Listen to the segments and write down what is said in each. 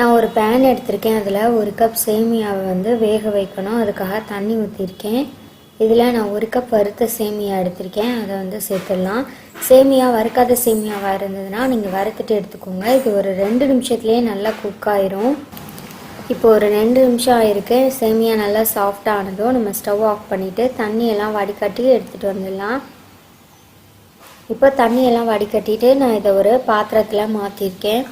நான் ஒரு பேன் எடுத்திருக்கேன். அதில் ஒரு கப் சேமியாவை வந்து வேக வைக்கணும். அதுக்காக தண்ணி ஊற்றிருக்கேன் இதில் நான் ஒரு கப் வறுத்த சேமியா எடுத்திருக்கேன். அதை வந்து சேர்த்துடலாம். சேமியா வறுக்காத சேமியாவாக இருந்ததுன்னா நீங்கள் வறுத்துட்டு எடுத்துக்கோங்க. இது ஒரு ரெண்டு நிமிஷத்துலேயே நல்லா குக் ஆயிரும். இப்போ ஒரு ரெண்டு நிமிஷம் ஆயிருக்கு. சேமியா நல்லா சாஃப்ட் ஆனதும் நம்ம ஸ்டவ் ஆஃப் பண்ணிவிட்டு தண்ணியெல்லாம் வடிகட்டி எடுத்துகிட்டு வந்துடலாம். இப்போ தண்ணியெல்லாம் வடிகட்டிட்டு நான் இதை ஒரு பாத்திரத்தில் மாற்றிருக்கேன்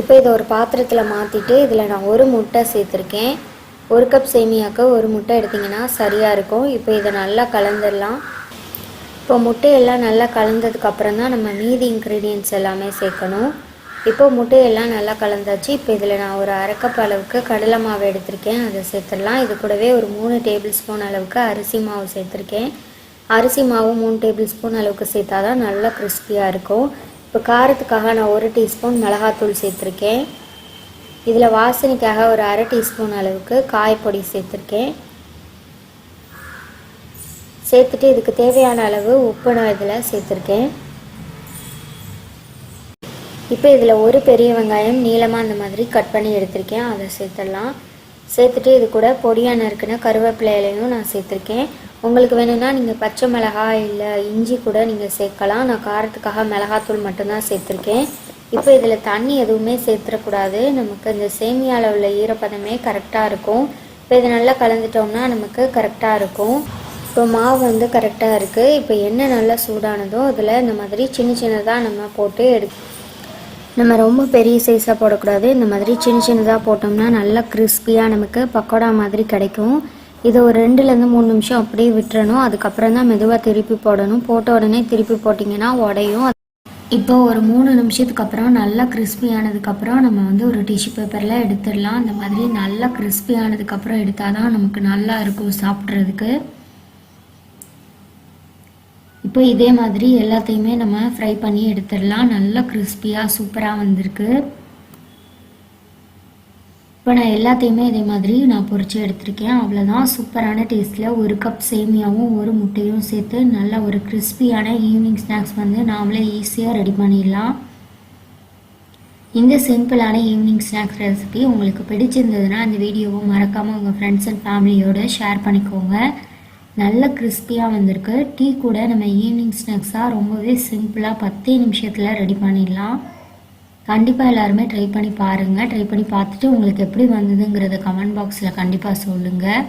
இப்போ இதை ஒரு பாத்திரத்தில் மாற்றிட்டு இதில் நான் ஒரு முட்டை சேர்த்துருக்கேன். ஒரு கப் சேமியாவுக்கு ஒரு முட்டை எடுத்திங்கன்னா சரியாக இருக்கும். இப்போ இதை நல்லா கலந்துடலாம். இப்போ முட்டையெல்லாம் நல்லா கலந்ததுக்கப்புறம் தான் நம்ம மீதி இன்க்ரீடியன்ட்ஸ் எல்லாமே சேர்க்கணும். இப்போ முட்டையெல்லாம் நல்லா கலந்தாச்சு. இப்போ இதில் நான் ஒரு அரை கப் அளவுக்கு கடலை மாவு எடுத்திருக்கேன். அதை சேர்த்துடலாம். இது கூடவே ஒரு மூணு டேபிள் ஸ்பூன் அளவுக்கு அரிசி மாவு சேர்த்துருக்கேன். அரிசி மாவு மூணு டேபிள் ஸ்பூன் அளவுக்கு சேர்த்தா தான் நல்லா கிறிஸ்பியாக இருக்கும். இப்போ காரத்துக்காக நான் ஒரு டீஸ்பூன் மிளகாத்தூள் சேர்த்துருக்கேன். இதில் வாசனைக்காக ஒரு அரை டீஸ்பூன் அளவுக்கு காயப்பொடி சேர்த்துருக்கேன். சேர்த்துட்டு இதுக்கு தேவையான அளவு உப்பு நான் இதில் சேர்த்துருக்கேன். இப்போ இதில் ஒரு பெரிய வெங்காயம் நீளமாக அந்த மாதிரி கட் பண்ணி எடுத்திருக்கேன். அதை சேர்த்துடலாம் சேர்த்துட்டு இது கூட பொடியாக நறுக்கின கருவேப்பிலை இலையும் நான் சேர்த்துருக்கேன். உங்களுக்கு வேணும்னா நீங்கள் பச்சை மிளகாய் இல்லை இஞ்சி கூட நீங்கள் சேர்க்கலாம். நான் காரத்துக்காக மிளகாத்தூள் மட்டும்தான் சேர்த்துருக்கேன். இப்போ இதில் தண்ணி எதுவுமே சேர்த்துடக்கூடாது. நமக்கு இந்த சேமியாவில் உள்ள ஈரப்பதமே கரெக்டாக இருக்கும். இப்போ இதை நல்லா கலந்துட்டோம்னா நமக்கு கரெக்டாக இருக்கும். இப்போ மாவு வந்து கரெக்டாக இருக்குது இப்போ எண்ணெய் நல்லா சூடானதும் அதில் இந்த மாதிரி சின்ன சின்னதாக நம்ம போட்டு எடு நம்ம ரொம்ப பெரிய சைஸாக போடக்கூடாது. இந்த மாதிரி சின்ன சின்னதாக போட்டோம்னா நல்லா கிறிஸ்பியாக நமக்கு பக்கோடா மாதிரி கிடைக்கும். இதை ஒரு ரெண்டுலேருந்து மூணு நிமிஷம் அப்படியே விட்டுறணும். அதுக்கப்புறம் தான் மெதுவாக திருப்பி போடணும். போட்ட உடனே திருப்பி போட்டிங்கன்னா உடையும். இப்போ ஒரு மூணு நிமிஷத்துக்கு அப்புறம் நல்லா கிறிஸ்பியானதுக்கப்புறம் ஆனதுக்கப்புறம் நம்ம வந்து ஒரு டிஷ்யூ பேப்பரில் எடுத்துடலாம். அந்த மாதிரி நல்லா கிறிஸ்பியானதுக்கப்புறம் எடுத்தால் தான் நமக்கு நல்லா இருக்கும் சாப்பிட்றதுக்கு. இப்போ இதே மாதிரி எல்லாத்தையுமே நம்ம ஃப்ரை பண்ணி எடுத்துடலாம். நல்லா கிறிஸ்பியாக சூப்பராக வந்திருக்கு. இப்போ நான் எல்லாத்தையுமே இதே மாதிரி நான் பொறிச்சு எடுத்திருக்கேன். அவ்வளோதான் சூப்பரான டேஸ்ட்டில் ஒரு கப் சேமியாவும் ஒரு முட்டையும் சேர்த்து நல்ல ஒரு கிறிஸ்பியான ஈவினிங் ஸ்நாக்ஸ் வந்து நாமளே ஈஸியாக ரெடி பண்ணிடலாம். இந்த சிம்பிளான ஈவினிங் ஸ்நாக்ஸ் ரெசிபி உங்களுக்கு பிடிச்சிருந்ததுன்னா அந்த வீடியோவை மறக்காமல் உங்கள் ஃப்ரெண்ட்ஸ் அண்ட் ஃபேமிலியோடு ஷேர் பண்ணிக்கோங்க. நல்ல கிறிஸ்பியாக வந்திருக்கு. டீ கூட நம்ம ஈவினிங் ஸ்நாக்ஸாக ரொம்பவே சிம்பிளாக பத்தே நிமிஷத்தில் ரெடி பண்ணிடலாம். கண்டிப்பாக எல்லாருமே ட்ரை பண்ணி பாருங்கள் ட்ரை பண்ணி பார்த்துட்டு உங்களுக்கு எப்படி வந்ததுங்கிறத கமெண்ட் பாக்ஸில் கண்டிப்பாக சொல்லுங்கள்